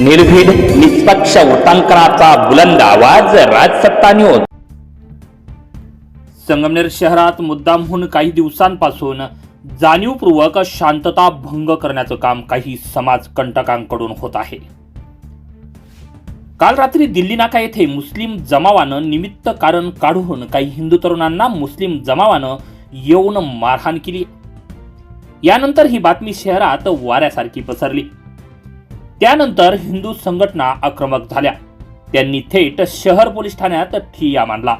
निर्भीड निष्पक्ष वृत्तांकनाचा बुलंद आवाज राजसत्ता न्यूज संगमनेर शहरात मुद्दामहून काही दिवसांपासून जाणीवपूर्वक शांतता भंग करण्याचं काम काही समाज कंटकांकडून होत आहे. काल रात्री दिल्ली नाका येथे मुस्लिम जमावानं निमित्त कारण काढून काही हिंदू तरुणांना मुस्लिम जमावानं येऊन मारहाण केली. यानंतर ही बातमी शहरात वाऱ्यासारखी पसरली. त्यानंतर हिंदू संघटना आक्रमक झाल्या. त्यांनी थेट शहर पोलीस ठाण्यात ठिय्या मांडला.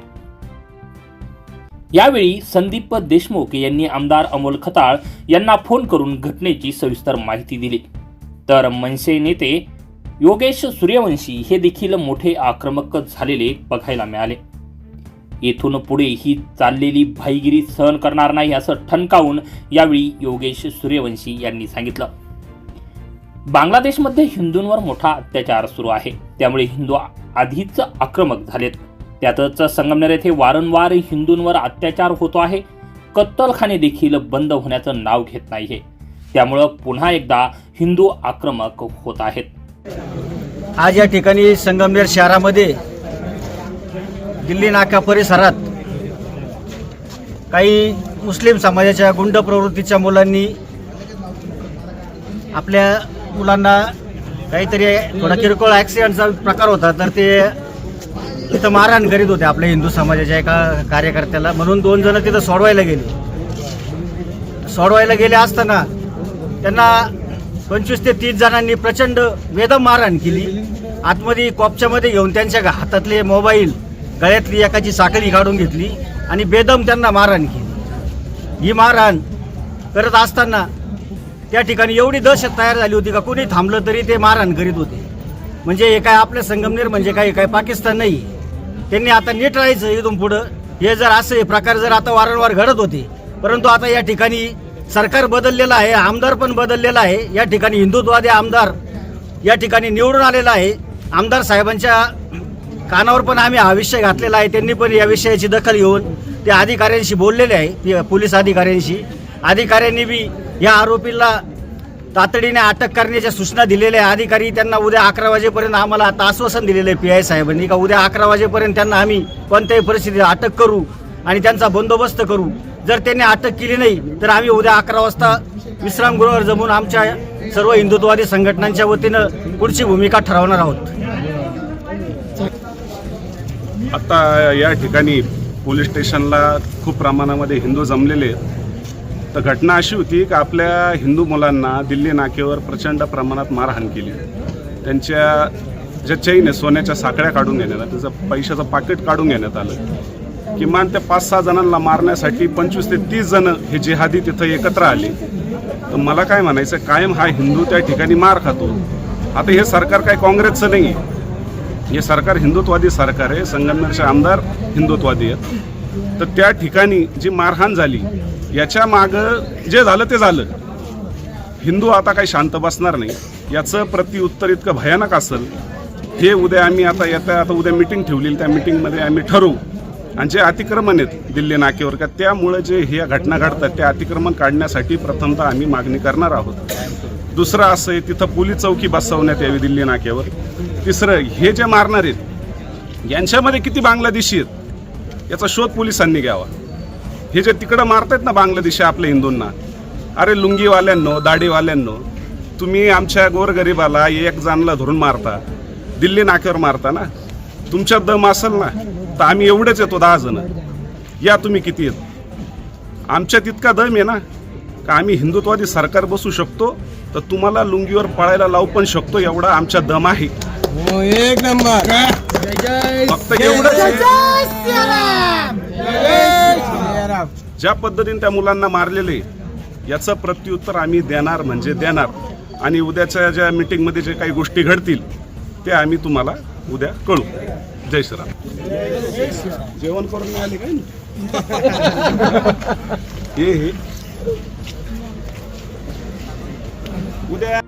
यावेळी संदीप देशमुख यांनी आमदार अमोल खताळ यांना फोन करून घटनेची सविस्तर माहिती दिली. तर मनसे नेते योगेश सूर्यवंशी हे देखील मोठे आक्रमक झालेले बघायला मिळाले. येथून पुढे ही चाललेली भाईगिरी सहन करणार नाही असं ठणकावून यावेळी योगेश सूर्यवंशी यांनी सांगितलं. बांगलादेशमध्ये हिंदूंवर मोठा अत्याचार सुरू आहे. त्यामुळे हिंदू आधीच आक्रमक झालेत. त्यातच संगमनेर येथे वारंवार हिंदूंवर अत्याचार होतो आहे. कत्तलखाने देखील बंद होण्याचं नाव घेत नाहीये. त्यामुळं पुन्हा एकदा हिंदू आक्रमक होत आहेत. आज या ठिकाणी संगमनेर शहरामध्ये दिल्ली नाका परिसरात काही मुस्लिम समाजाच्या गुंड प्रवृत्तीच्या मुलांनी आपल्या मुलांना काहीतरी थोडा किरकोळ ॲक्सिडेंटचा प्रकार होता तर ते तिथं मारहाण करीत होते आपल्या हिंदू समाजाच्या एका कार्यकर्त्याला. म्हणून दोन जण तिथं सोडवायला गेले. सोडवायला गेले असताना त्यांना पंचवीस ते तीस जणांनी प्रचंड वेदम मारहाण केली. आतमध्ये कॉपच्यामध्ये घेऊन त्यांच्या हातातले मोबाईल गळ्यातली एकाची साखळी काढून घेतली आणि बेदम त्यांना मारहाण केली. ही मारहाण करत असताना त्या ठिकाणी एवढी दहशत तयार झाली होती का कोणी थांबलं तरी ते मारहाण करीत होते. म्हणजे हे काय आपलं संगमनेर म्हणजे काय काय पाकिस्तान नाही. त्यांनी आता नीट राहायचं इथून पुढं. हे जर असं हे प्रकार जर आता वारंवार घडत होते परंतु आता या ठिकाणी सरकार बदललेलं आहे आमदार पण बदललेला आहे. या ठिकाणी हिंदुत्वादी आमदार या ठिकाणी निवडून आलेला आहे. आमदार साहेबांच्या कानावर पण आम्ही हा विषय घातलेला आहे. त्यांनी पण या विषयाची दखल घेऊन त्या अधिकाऱ्यांशी बोललेले आहे ते पोलीस अधिकाऱ्यांशी. अधिकाऱ्यांनी बी या आरोपीला तातडीने अटक करण्याच्या सूचना दिलेल्या आहे. अधिकारी त्यांना उद्या अकरा वाजेपर्यंत आम्हाला आता आश्वासन दिलेलं आहे पी आय साहेबांनी का उद्या अकरा वाजेपर्यंत त्यांना आम्ही कोणत्याही परिस्थितीत अटक करू आणि त्यांचा बंदोबस्त करू. जर त्यांनी अटक केली नाही तर आम्ही उद्या अकरा वाजता विश्रामगृहावर जमून आमच्या सर्व हिंदुत्ववादी संघटनांच्या वतीनं पुढची भूमिका ठरवणार आहोत. आता या ठिकाणी पोलीस स्टेशनला खूप प्रमाणामध्ये हिंदू जमलेले आहेत. तर घटना अशी होती की आपल्या हिंदू मुलांना दिल्ली नाकेवर प्रचंड प्रमाणात मारहाण केली. त्यांच्या ज्या चैन आहे सोन्याच्या साखळ्या काढून घेण्यात आल्या. त्याचं पैशाचं पाकिट काढून घेण्यात आलं. किमान त्या पाच सहा जणांना मारण्यासाठी पंचवीस ते तीस जण हे जिहादी तिथं एकत्र आले. तर मला काय म्हणायचं कायम हा हिंदू त्या ठिकाणी मार खातो. आता हे सरकार काय काँग्रेसचं नाही आहे हे सरकार हिंदुत्वादी सरकार आहे. संगमनेरचे आमदार हिंदुत्वादी आहेत. तर त्या ठिकाणी जी मारहाण झाली याच्या मागं जे झालं ते झालं. हिंदू आता काही शांत बसणार नाही. याचं प्रतिउत्तर इतकं भयानक असेल. हे उद्या आम्ही आता येत्या आता उद्या मिटिंग ठेवलेली त्या मिटिंगमध्ये आम्ही ठरवू. आणि जे अतिक्रमण आहेत दिल्ली नाकेवर का त्यामुळं जे ह्या घटना घडतात ते अतिक्रमण काढण्यासाठी प्रथमतः आम्ही मागणी करणार आहोत. दुसरं असं आहे तिथं पोलीस चौकी बसवण्यात यावी दिल्ली नाक्यावर. तिसरं हे जे मारणार आहेत यांच्यामध्ये किती बांगलादेशी आहेत याचा शोध पोलिसांनी घ्यावा. हे जे तिकडं मारतायत ना बांगलादेशी आपल्या हिंदूंना अरे लुंगीवाल्यांनो दाढीवाल्यांनो तुम्ही आमच्या गोरगरिबाला एक जणाला धरून मारता दिल्ली नाक्यावर मारता ना? तुमच्यात दम असेल ना तर आम्ही एवढेच येतो दहा जण. या तुम्ही किती येत? आमच्यात इतका दम आहे ना का आम्ही हिंदुत्वादी सरकार बसू शकतो तर तुम्हाला लुंगीवर पळायला लावू पण शकतो एवढा आमच्या दम आहे. हो एक नंबर. फक्त एवढंच. ज्या पद्धतीने त्या मुलांना मारलेले याचं प्रत्युत्तर आम्ही देणार म्हणजे देणार. आणि उद्याच्या ज्या मीटिंगमध्ये जे काही गोष्टी घडतील ते आम्ही तुम्हाला उद्या कळू. जय श्रीराम. जेवण करून नाही आले काय हे हे. उद्या